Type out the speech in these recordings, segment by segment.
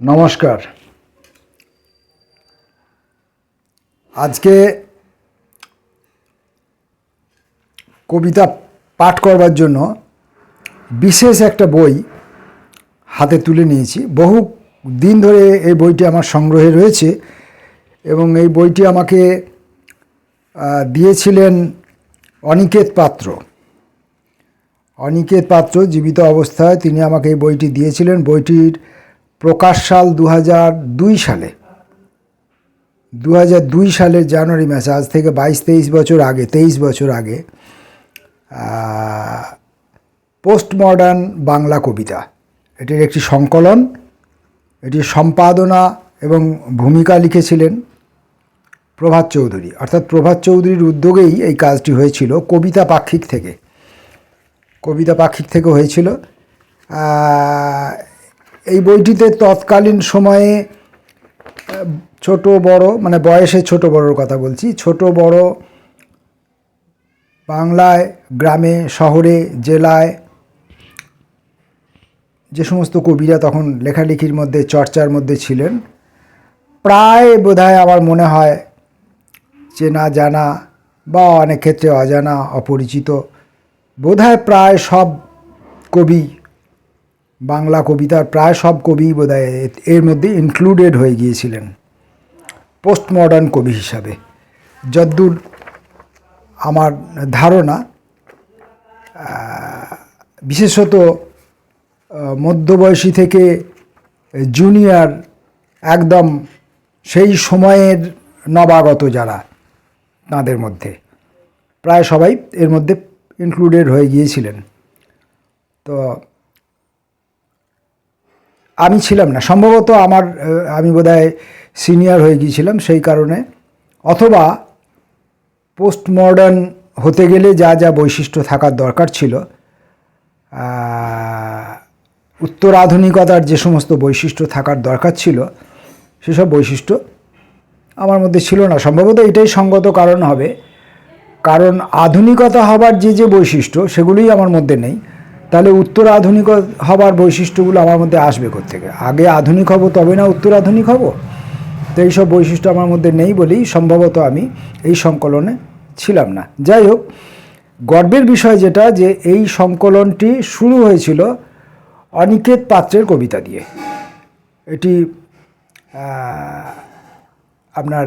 নমস্কার। আজকে কবিতা পাঠ করবার জন্য বিশেষ একটা বই হাতে তুলে নিয়েছি। বহু দিন ধরে এই বইটি আমার সংগ্রহে রয়েছে এবং এই বইটি আমাকে দিয়েছিলেন অনিকেত পাত্র। অনিকেত পাত্র জীবিত অবস্থায় তিনি আমাকে এই বইটি দিয়েছিলেন। বইটির প্রকাশ সাল দু দুই সালে। দু দুই সালের জানুয়ারি মাসে, আজ থেকে বাইশ, তেইশ বছর আগে, তেইশ বছর আগে পোস্ট মডার্ন বাংলা কবিতা। এটির একটি সংকলন এটি সম্পাদনা এবং ভূমিকা লিখেছিলেন প্রভাত চৌধুরী। অর্থাৎ প্রভাত চৌধুরীর উদ্যোগেই এই কাজটি হয়েছিল কবিতা পাক্ষিক থেকে। কবিতা পাক্ষিক থেকে হয়েছিল। এই বইটিতে তৎকালীন সময়ে ছোট বড় মানে বয়সে ছোট বড়র কথা বলছি, ছোট বড় বাংলায়, গ্রামে, শহরে, জেলায় যে সমস্ত কবিরা তখন লেখালেখির মধ্যে, চর্চার মধ্যে ছিলেন, প্রায় বোধহয় আমার মনে হয় চেনা, জানা বা অনেক ক্ষেত্রে অজানা, অপরিচিত, বোধহয় প্রায় সব কবি বাংলা কবিতার প্রায় সব কবি বোধহয় এর মধ্যে ইনক্লুডেড হয়ে গিয়েছিলেন। পোস্ট মডার্ন কবি হিসাবে। যদ্দূর আমার ধারণা বিশেষত মধ্যবয়সী থেকে জুনিয়র একদম সেই সময়ের নবাগত যারা, তাঁদের মধ্যে। প্রায় সবাই এর মধ্যে ইনক্লুডেড হয়ে গিয়েছিলেন। তো আমি ছিলাম না। সম্ভবত আমার আমি বোধহয় সিনিয়র হয়ে গিয়েছিলাম সেই কারণে। অথবা পোস্ট মডার্ন হতে গেলে যা যা বৈশিষ্ট্য থাকার দরকার ছিল উত্তর আধুনিকতার যে সমস্ত বৈশিষ্ট্য থাকার দরকার ছিল, সেসব বৈশিষ্ট্য আমার মধ্যে ছিল না। সম্ভবত এটাই সঙ্গত কারণ হবে। কারণ আধুনিকতা হবার যে যে বৈশিষ্ট্য, সেগুলোই আমার মধ্যে নেই। তাহলে উত্তর আধুনিক হবার বৈশিষ্ট্যগুলো আমার মধ্যে আসবে থেকে আগে আধুনিক হব, তবে না উত্তর আধুনিক হব? তো এইসব বৈশিষ্ট্য আমার মধ্যে নেই বলেই সম্ভবত আমি এই সংকলনে ছিলাম না। যাই হোক, গর্বের বিষয় যেটা যে এই সংকলনটি শুরু হয়েছিল অনিকেত পাত্রের কবিতা দিয়ে। এটি আপনার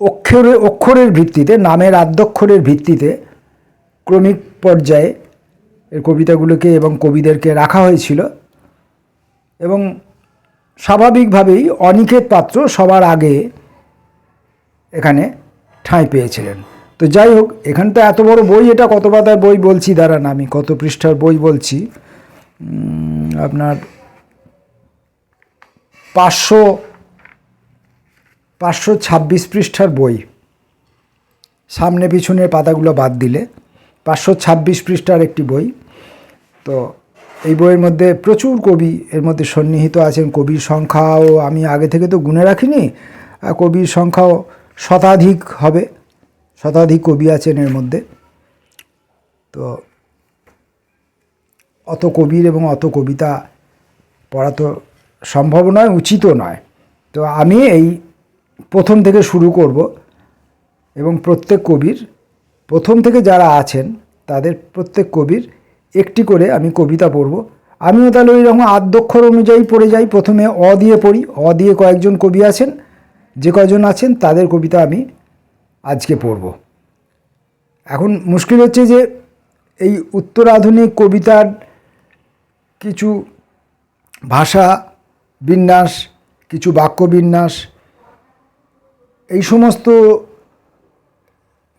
অক্ষরে, অক্ষরের ভিত্তিতে, নামের আদ্যক্ষরের ভিত্তিতে ক্রমিক পর্যায়ে এর কবিতাগুলোকে এবং কবিদেরকে রাখা হয়েছিল। এবং স্বাভাবিকভাবেই অনিকেত পাত্র সবার আগে এখানে ঠাঁই পেয়েছিলেন। তো যাই হোক, এখানে তো এত বড় বই, এটা কত পাতার বই বলছি? দাঁড়ান, আমি কত পৃষ্ঠার বই বলছি? আপনার পাঁচশো পাঁচশো ছাব্বিশ পৃষ্ঠার বই। সামনে পিছনের পাতাগুলো বাদ দিলে। পাঁচশো ছাব্বিশ পৃষ্ঠার একটি বই। তো এই বইয়ের মধ্যে প্রচুর কবি এর মধ্যে সন্নিহিত আছেন। কবির সংখ্যাও আমি আগে থেকে তো গুনে রাখিনি। কবির সংখ্যাও শতাধিক হবে। শতাধিক কবি আছেন এর মধ্যে। তো অত কবির এবং অত কবিতা পড়া তো সম্ভব নয় উচিতও নয়। তো আমি এই প্রথম থেকে শুরু করব এবং প্রত্যেক কবির প্রথম থেকে যারা আছেন, তাদের প্রত্যেক কবির একটি করে আমি কবিতা পড়ব। আমিও তাহলে ওই রকম আদ্যক্ষর অনুযায়ী পড়ে যাই। প্রথমে অ দিয়ে পড়ি। অ দিয়ে কয়েকজন কবি আছেন, যে কয়জন আছেন তাদের কবিতা আমি আজকে পড়ব। এখন মুশকিল হচ্ছে যে এই উত্তর আধুনিক কবিতার কিছু ভাষা বিন্যাস, কিছু বাক্য বিন্যাস, এই সমস্ত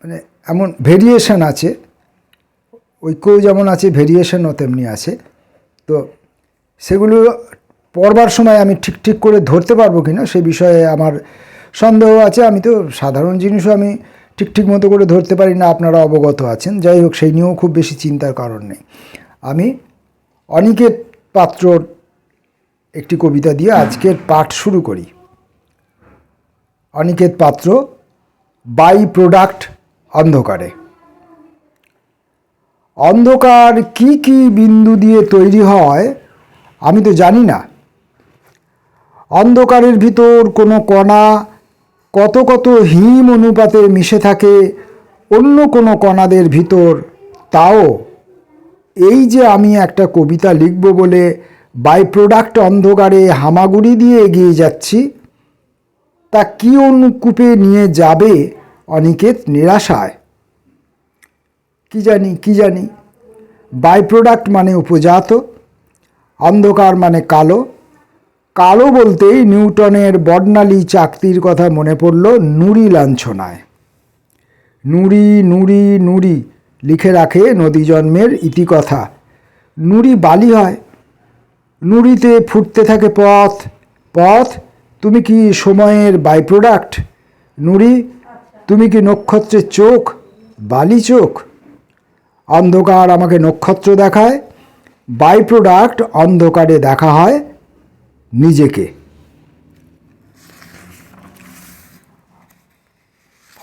মানে এমন ভেরিয়েশন আছে, ঐক্যও যেমন আছে ভেরিয়েশনও তেমনি আছে। তো সেগুলো পড়বার সময় আমি ঠিক ঠিক করে ধরতে পারব কি না, সে বিষয়ে আমার সন্দেহ আছে। আমি তো সাধারণ জিনিসও আমি ঠিক ঠিক মতো করে ধরতে পারি না, আপনারা অবগত আছেন। যাই হোক, সেই নিয়েও খুব বেশি চিন্তার কারণ নেই। আমি অনিকেত পাত্রর একটি কবিতা দিয়ে আজকের পাঠ শুরু করি। অনিকেত পাত্র, বাই প্রোডাক্ট অন্ধকারে। অন্ধকার কি কি বিন্দু দিয়ে তৈরি হয়, আমি তো জানি না। অন্ধকারের ভিতর কোনো কণা কত কত হিম অনুপাতে মিশে থাকে, অন্য কোনো কণাদের ভিতর তাও। এই যে আমি একটা কবিতা লিখব বলে বাই প্রোডাক্ট অন্ধকারে হামাগুড়ি দিয়ে এগিয়ে যাচ্ছি, তা কি অনুকূপে নিয়ে যাবে অনিকেত নিরাশায়। কি জানি কি জানি? বাই প্রোডাক্ট মানে উপজাত, অন্ধকার মানে কালো। কালো বলতেই নিউটনের বর্ণালী চাকতির কথা মনে পড়ল নুড়ি লাঞ্ছনায়। নুড়ি নুড়ি নুড়ি লিখে রাখে নদী জন্মের ইতিকথা। নুড়ি বালি হয়। নুড়িতে ফুটতে থাকে পথ। পথ, তুমি কি সময়ের বাই প্রোডাক্ট নুড়ি তুমি কি নক্ষত্রের চোখ? বালি চোখ? অন্ধকার আমাকে নক্ষত্র দেখায় বাই প্রোডাক্ট অন্ধকারে দেখা হয় নিজেকে।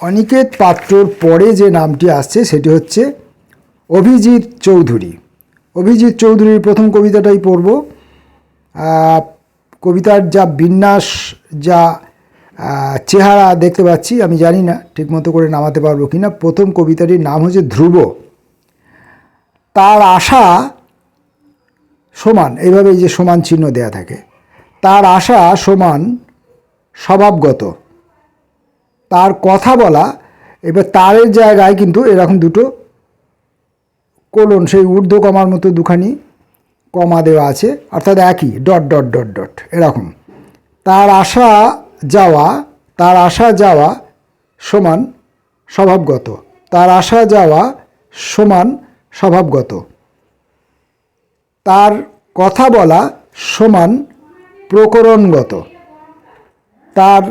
অনিকেত পাত্রর পরে যে নামটি আসছে, সেটি হচ্ছে অভিজিৎ চৌধুরী। অভিজিৎ চৌধুরীর প্রথম কবিতাটাই পড়ব। কবিতার যা বিন্যাস, যা চেহারা দেখতে পাচ্ছি, আমি জানি না ঠিকমতো করে নামাতে পারব কি না প্রথম কবিতাটির নাম হচ্ছে ধ্রুব। তার আশা সমান, এইভাবে যে সমান চিহ্ন দেয়া থাকে। তার আশা সমান স্বভাবগত। তার কথা বলা, এবার তারের জায়গায় কিন্তু এরকম দুটো কোলন, সেই ঊর্ধ্ব কমার মতো দুখানি কমা দেওয়া আছে, অর্থাৎ একই, ডট ডট ডট ডট, এরকম। তার আসা যাওয়া, তার আসা যাওয়া সমান স্বভাবগত। তার আসা যাওয়া সমান স্বভাবগত। তার কথা বলা সমান প্রকরণগত। তার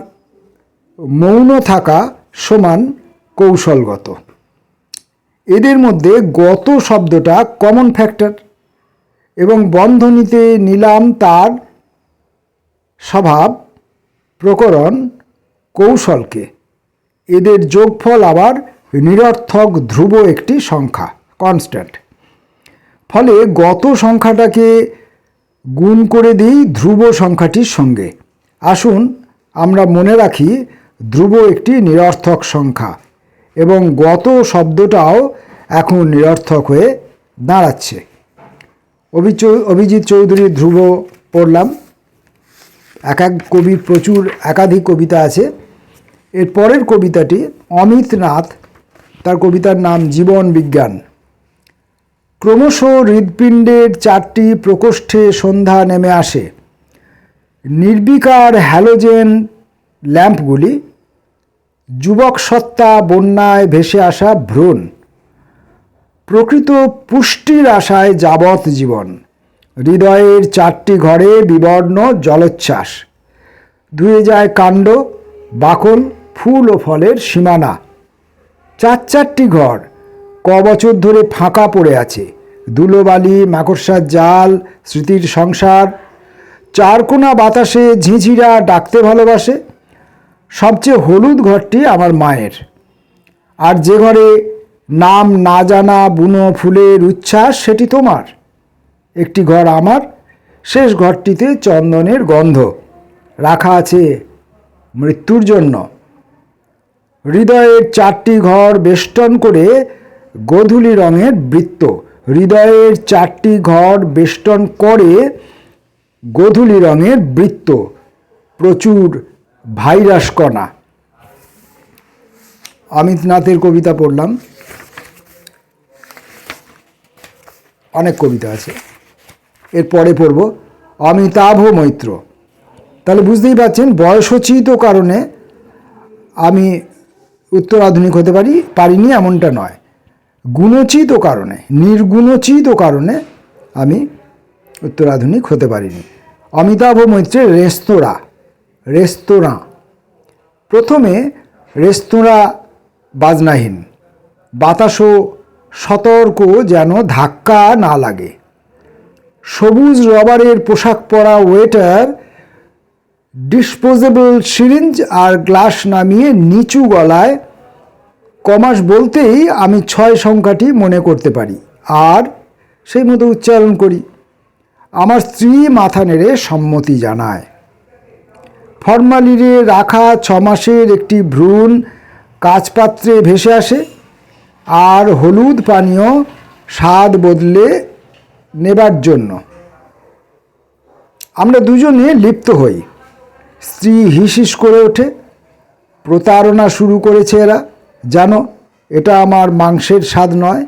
মৌন থাকা সমান কৌশলগত। এদের মধ্যে গত শব্দটা কমন ফ্যাক্টর এবং বন্ধনীতে নিলাম তার স্বভাব প্রকরণ কৌশলকে। এদের যোগফল আবার নিরর্থক ধ্রুব একটি সংখ্যা কনস্ট্যান্ট ফলে গত সংখ্যাটাকে গুণ করে দিই ধ্রুব সংখ্যাটির সঙ্গে। আসুন আমরা মনে রাখি ধ্রুব একটি নিরর্থক সংখ্যা এবং গত শব্দটাও এখন নিরর্থক হয়ে দাঁড়াচ্ছে। অভিজিৎ চৌধুরীর ধ্রুব পড়লাম। এক এক কবির প্রচুর একাধিক কবিতা আছে। এর পরের কবিতাটি অমিত নাথ, তার কবিতার নাম জীবন বিজ্ঞান। ক্রমশ হৃৎপিণ্ডের চারটি প্রকোষ্ঠে সন্ধ্যা নেমে আসে। নির্বিকার হ্যালোজেন ল্যাম্পগুলি, যুবক সত্তা বন্যায় ভেসে আসা ভ্রূণ, প্রকৃত পুষ্টির আশায় যাবৎ জীবন। হৃদয়ের চারটি ঘরে বিবর্ণ জলোচ্ছ্বাস। ধুয়ে যায় কাণ্ড, বাকল, ফুল ও ফলের সীমানা। চার চারটি ঘর ক বছর ধরে ফাঁকা পড়ে আছে। ধুলোবালি, মাকড়সার জাল, স্মৃতির সংসার। চারকোনা বাতাসে ঝিঁঝিরা ডাকতে ভালোবাসে। সবচেয়ে হলুদ ঘরটি আমার মায়ের। আর যে ঘরে নাম না জানা বুনো ফুলের উচ্ছ্বাস, সেটি তোমার। একটি ঘর আমার, শেষ ঘরটিতে চন্দনের গন্ধ রাখা আছে মৃত্যুর জন্য। হৃদয়ের চারটি ঘর বেষ্টন করে গোধূলি রঙের বৃত্ত। হৃদয়ের চারটি ঘর বেষ্টন করে গোধূলি রঙের বৃত্ত। প্রচুর ভাইরাস কণা অমিত নাথের কবিতা পড়লাম। অনেক কবিতা আছে। এরপরে পড়ব। অমিতাভ মৈত্র। তাহলে বুঝতেই পারছেন, বয়সোচিত কারণে আমি উত্তর আধুনিক হতে পারি, পারিনি এমনটা নয়। গুণোচিত কারণে, নির্গুণোচিত কারণে আমি উত্তর আধুনিক হতে পারিনি। অমিতাভ মৈত্রের রেস্তোরাঁ রেস্তোরাঁ। প্রথমে রেস্তোরাঁ বাজনাহীন। বাতাসও সতর্ক যেন ধাক্কা না লাগে। সবুজ রবারের পোশাক পরা ওয়েটার, ডিসপোজেবল সিরিঞ্জ আর গ্লাস নামিয়ে নিচু গলায় কমাস বলতেই আমি ছয় সংখ্যাটি মনে করতে পারি। আর সেই মতো উচ্চারণ করি। আমার স্ত্রী মাথা নেড়ে সম্মতি জানায়। ফর্মালিনে রাখা ছ মাসের একটি ভ্রূণ কাচপাত্রে ভেসে আসে। আর হলুদ পানীয় স্বাদ বদলে নেবার জন্য। আমরা দুজনে লিপ্ত হই। স্ত্রী হিস হিস করে ওঠে। প্রতারণা শুরু করেছে এরা। জানো, এটা আমার মাংসের স্বাদ নয়।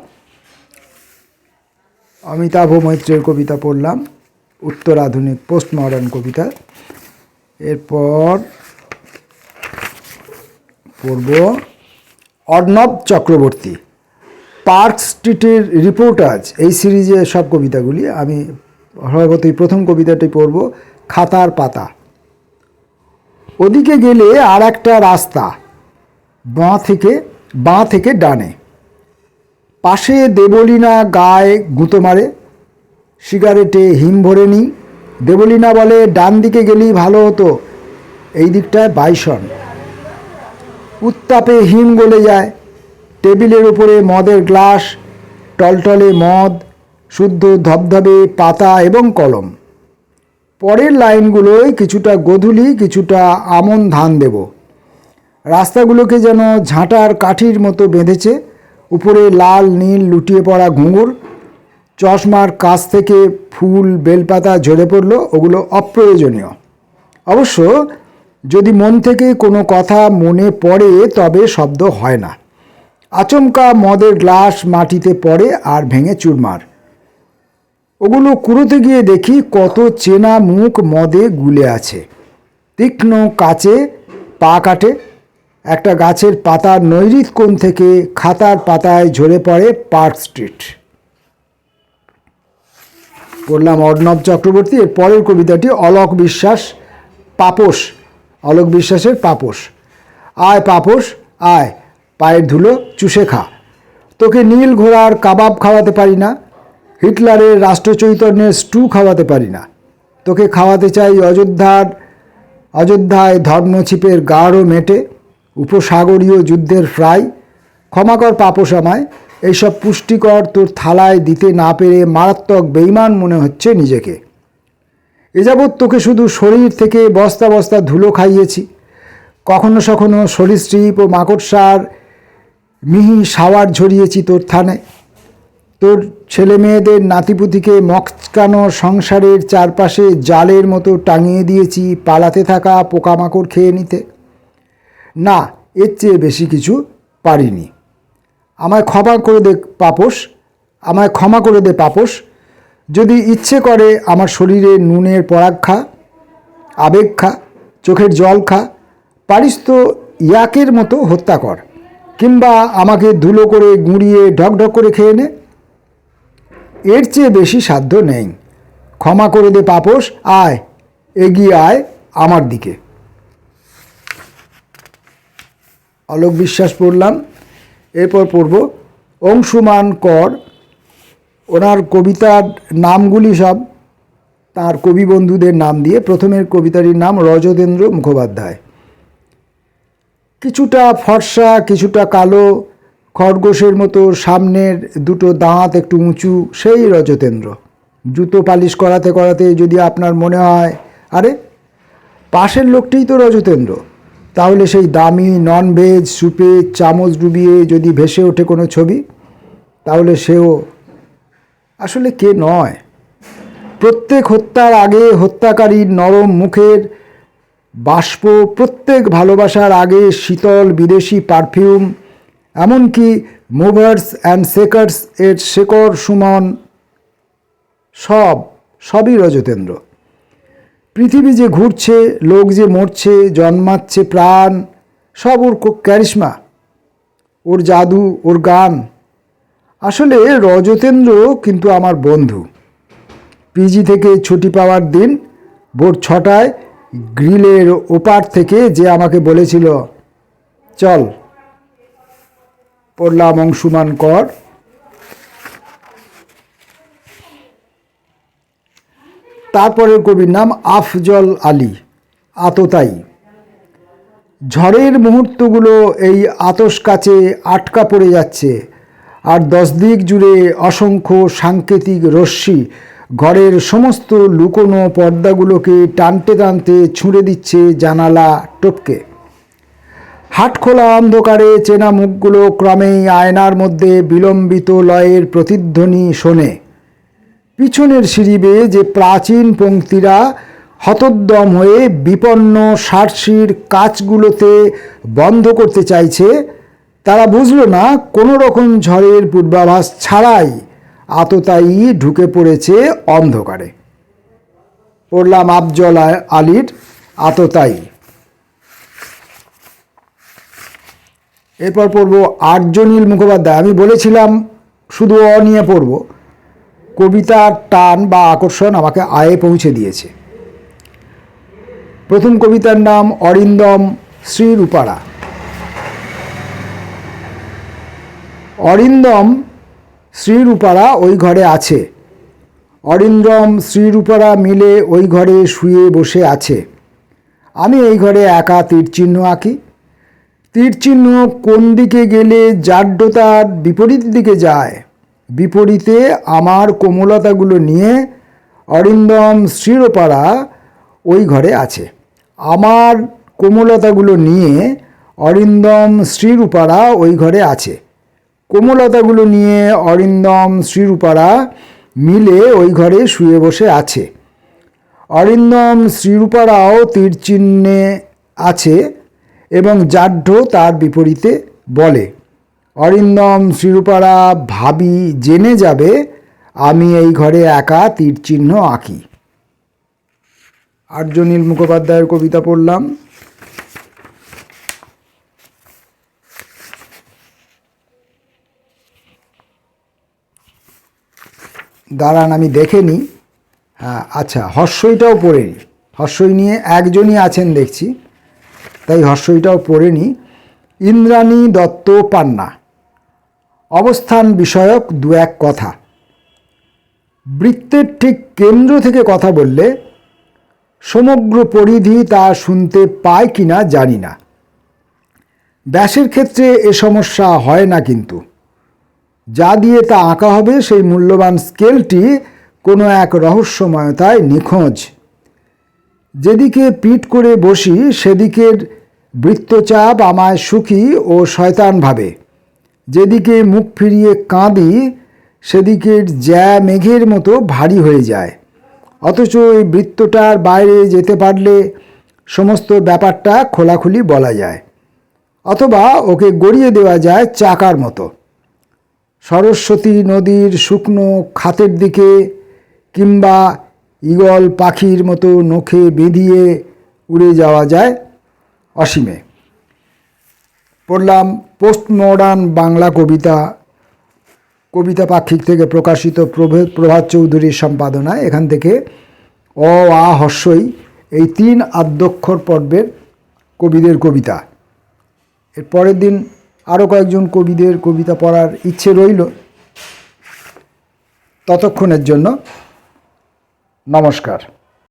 অমিতাভ মৈত্রের কবিতা পড়লাম। উত্তর আধুনিক পোস্ট মডার্ন কবিতা। এরপর পড়ব অর্ণব চক্রবর্তী। পার্ক স্ট্রিটের রিপোর্টাজ এই সিরিজে সব কবিতাগুলি। আমি স্বভাবতই প্রথম কবিতাটি পড়ব, খাতার পাতা। ওদিকে গেলে আর একটা রাস্তা, বাঁ থেকে বাঁ থেকে ডানে। পাশে দেবলীনা গায়ে গুঁতো মারে, সিগারেটে হিম ভরে নিই। দেবলীনা বলে, ডান দিকে গেলেই ভালো হতো, এই দিকটায় বাইসন। উত্তাপে হিম গলে যায় টেবিলের উপরে মদের গ্লাস, টলটলে মদ, শুদ্ধ ধবধবে পাতা এবং কলম। পরের লাইনগুলোয় কিছুটা গধূলি, কিছুটা আমন ধান দেব। রাস্তাগুলোকে যেন ঝাঁটার কাঠির মতো বেঁধেছে। উপরে লাল, নীল লুটিয়ে পড়া ঘুঙুর। চশমার কাছ থেকে ফুল, বেলপাতা ঝরে পড়ল। ওগুলো অপ্রয়োজনীয়। অবশ্য যদি মন থেকে কোনো কথা মনে পড়ে, তবে শব্দ হয় না। আচমকা মদের গ্লাস মাটিতে পড়ে আর ভেঙে চুরমার। ওগুলো কুড়োতে গিয়ে দেখি কত চেনা মুখ মদে গুলে আছে। তীক্ষ্ণ কাচে পা কাটে, একটা গাছের পাতার নৈরিত কোণ থেকে খাতার পাতায় ঝরে পড়ে পার্ক স্ট্রিট। পড়লাম অর্ণব চক্রবর্তী, এর পরের কবিতাটি অলোক বিশ্বাস, পাপোশ, অলোক বিশ্বাসের পাপোশ। আয় পাপোশ, আয়। পায়ের ধুলো চুষে খা। তোকে নীল ঘোড়ার কাবাব খাওয়াতে পারি না, হিটলারের রাষ্ট্রচৈতন্যের স্টু খাওয়াতে পারি না। তোকে খাওয়াতে চাই অযোধ্যার, অযোধ্যায় ধর্মছিপের গাঢ় মেটে, উপসাগরীয় যুদ্ধের ফ্রাই। ক্ষমাকর পাপোশ আমায় এইসব পুষ্টিকর তোর থালায় দিতে না পেরে মারাত্মক বেইমান মনে হচ্ছে নিজেকে। এ যাবৎ তোকে শুধু শরীর থেকে বস্তা বস্তা ধুলো খাইয়েছি। কখনো সখনো সরীসৃপ ও মাকড়সার মিহি সাওয়ার ঝরিয়েছি তোর থানে। তোর ছেলে মেয়েদের নাতিপুতিকে মচকানো সংসারের চারপাশে জালের মতো টাঙিয়ে দিয়েছি পালাতে থাকা পোকামাকড় খেয়ে নিতে। না, এর চেয়ে বেশি কিছু পারিনি। আমায় ক্ষমা করে দে পাপোশ, আমায় ক্ষমা করে দে পাপোশ। যদি ইচ্ছে করে আমার শরীরে নুনের পরাগ খা আবেগ খা চোখের জল খা পারিস তো ইয়াকের মতো হত্যা কর। কিংবা আমাকে ধুলো করে গুঁড়িয়ে ঢকঢক করে খেয়ে নে। এর চেয়ে বেশি সাধ্য নেই। ক্ষমা করে দে পাপোশ, আয়, এগিয়ে আয় আমার দিকে। অলোক বিশ্বাস পড়লাম এরপর পড়ব, অংশুমান কর, ওনার কবিতার নামগুলি সব তার কবি বন্ধুদের নাম দিয়ে প্রথমের কবিতাটির নাম রজতেন্দ্র মুখোপাধ্যায়। কিছুটা ফর্সা, কিছুটা কালো, খরগোশের মতো সামনের দুটো দাঁত একটু উঁচু, সেই রজতেন্দ্র। জুতো পালিশ করাতে করাতে যদি আপনার মনে হয়, আরে, পাশের লোকটিই তো রজতেন্দ্র। তাহলে সেই দামি নন ভেজ সুপে চামচ ডুবিয়ে যদি ভেসে ওঠে কোনো ছবি, তাহলে সেও আসলে কে নয়। প্রত্যেক হত্যার আগে হত্যাকারীর নরম মুখের বাষ্প প্রত্যেক ভালোবাসার আগে শীতল বিদেশি পারফিউম, এমনকি মুভার্স অ্যান্ড সেকার্স এর শেকর সুমন, সব, সবই রজতেন্দ্র। পৃথিবী যে ঘুরছে, লোক যে মরছে, জন্মাচ্ছে প্রাণ, সব ওর ক্যারিশমা, ওর জাদু, ওর গান। আসলে রজতেন্দ্র কিন্তু আমার বন্ধু। পিজি থেকে ছুটি পাওয়ার দিন ভোর ছটায় গ্রিলের ওপার থেকে যে আমাকে বলেছিল, চল, পড়লাম অংশুমান কর। তারপরের কবির নাম আফজল আলী আততাই ঝড়ের মুহূর্তগুলো এই আতস কাছে আটকা পড়ে যাচ্ছে, আর দশ দিক জুড়ে অসংখ্য সাংকেতিক রশ্মি ঘরের সমস্ত লুকোনো পর্দাগুলোকে টানতে টানতে ছুঁড়ে দিচ্ছে জানালা টপকে। হাট খোলা অন্ধকারে চেনা মুখগুলো ক্রমেই আয়নার মধ্যে বিলম্বিত লয়ের প্রতিধ্বনি শোনে। পিছনের সিঁড়ি যে প্রাচীন পঙ্ক্তিরা হতোদ্যম হয়ে বিপন্ন সার্সির কাচগুলোতে বন্ধ করতে চাইছে, তারা বুঝলো না কোনো রকম ঝড়ের পূর্বাভাস ছাড়াই আততায়ী ঢুকে পড়েছে অন্ধকারে। পড়লাম আফজল আলীর আততায়ী। এরপর পড়ব আর্যনীল মুখোপাধ্যায়। আমি বলেছিলাম, শুধু অ নিয়ে পড়ব। কবিতার টান বা আকর্ষণ আমাকে আয়ে পৌঁছে দিয়েছে। প্রথম কবিতার নাম অরিন্দম শ্রীরূপারা। অরিন্দম শ্রীরূপারা ওই ঘরে আছে। অরিন্দম শ্রীরূপারা মিলে ওই ঘরে শুয়ে বসে আছে। আমি এই ঘরে একা তীরচিহ্ন আঁকি। তীরচিহ্ন কোন দিকে গেলে জাড্যতার বিপরীত দিকে যায়, বিপরীতে আমার কোমলতাগুলো নিয়ে অরিন্দম শ্রীরোপারা ওই ঘরে আছে। আমার কোমলতাগুলো নিয়ে অরিন্দম শ্রীরূপারা ওই ঘরে আছে। কোমলতাগুলো নিয়ে অরিন্দম শ্রীরূপারা মিলে ওই ঘরে শুয়ে বসে আছে। অরিন্দম শ্রীরূপারাও তীরচিহ্নে আছে এবং জাড্য তার বিপরীতে বলে, অরিন্দম শ্রীরূপারা, ভাবি জেনে যাবে, আমি এই ঘরে একা তীরচিহ্ন আঁকি। আর্যনীল মুখোপাধ্যায়ের কবিতা পড়লাম। দাঁড়ান আমি দেখে নিই হ্যাঁ আচ্ছা হর্ষইটাও পড়ে নিই হর্ষই নিয়ে একজনই আছেন দেখছি, তাই হর্ষইটাও পড়ে নিই ইন্দ্রাণী দত্ত পান্না, অবস্থান বিষয়ক দু এক কথা। বৃত্তের ঠিক কেন্দ্র থেকে কথা বললে সমগ্র পরিধি তা শুনতে পায় কিনা জানি না। ব্যাসের ক্ষেত্রে এ সমস্যা হয় না কিন্তু। যা দিয়ে তা আঁকা হবে সেই মূল্যবান স্কেলটি কোনো এক রহস্যময়তায় নিখোঁজ। যেদিকে পিঠ করে বসি, সেদিকের বৃত্তচাপ আমায় সুখী ও শয়তান ভাবে যেদিকে মুখ ফিরিয়ে কাঁদি, সেদিকের জ্যা মেঘের মতো ভারী হয়ে যায়। অথচ এই বৃত্তটার বাইরে যেতে পারলে সমস্ত ব্যাপারটা খোলাখুলি বলা যায়। অথবা ওকে গড়িয়ে দেওয়া যায় চাকার মতো। সরস্বতী নদীর শুকনো খাতের দিকে কিংবা ঈগল পাখির মতো নখে বেঁধিয়ে উড়ে যাওয়া যায় অসীমে। পড়লাম পোস্ট মডার্ন বাংলা কবিতা কবিতা পাক্ষিক থেকে প্রকাশিত প্রভে, প্রভাত চৌধুরীর সম্পাদনায়। এখান থেকে অ, আ হর্ষই এই তিন আদ্যক্ষর পর্বের কবিদের কবিতা। এর পরের দিন আরও কয়েকজন কবিদের কবিতা পড়ার ইচ্ছে রইল ততক্ষণের জন্য নমস্কার।